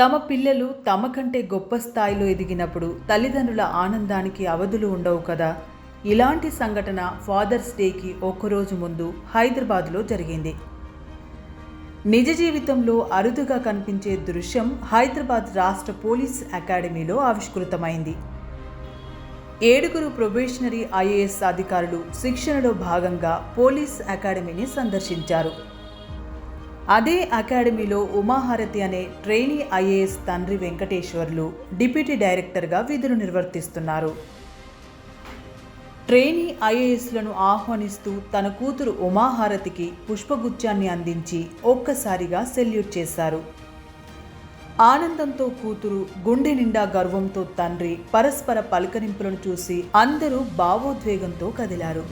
తమ పిల్లలు తమ కంటే గొప్ప స్థాయిలో ఎదిగినప్పుడు తల్లిదండ్రుల ఆనందానికి అవధులు ఉండవు కదా? ఇలాంటి సంఘటన ఫాదర్స్ డేకి ఒక్కరోజు ముందు హైదరాబాద్లో జరిగింది. నిజ జీవితంలో అరుదుగా కనిపించే దృశ్యం హైదరాబాద్ రాష్ట్ర పోలీస్ అకాడమీలో ఆవిష్కృతమైంది. ఏడుగురు ప్రొబేషనరీ ఐఏఎస్ అధికారులు శిక్షణలో భాగంగా పోలీస్ అకాడమీని సందర్శించారు. అదే అకాడమీలో ఉమాహారతి అనే ట్రైనీ ఐఏఎస్ తండ్రి వెంకటేశ్వర్లు డిప్యూటీ డైరెక్టర్గా విధులు నిర్వర్తిస్తున్నారు. ట్రైనీ ఐఏఎస్లను ఆహ్వానిస్తూ తన కూతురు ఉమాహారతికి పుష్పగుచ్చాన్ని అందించి ఒక్కసారిగా సెల్యూట్ చేశారు. ఆనందంతో కూతురు గుండె నిండా గర్వంతో తండ్రి పరస్పర పలకరింపులను చూసి అందరూ భావోద్వేగంతో కదిలారు.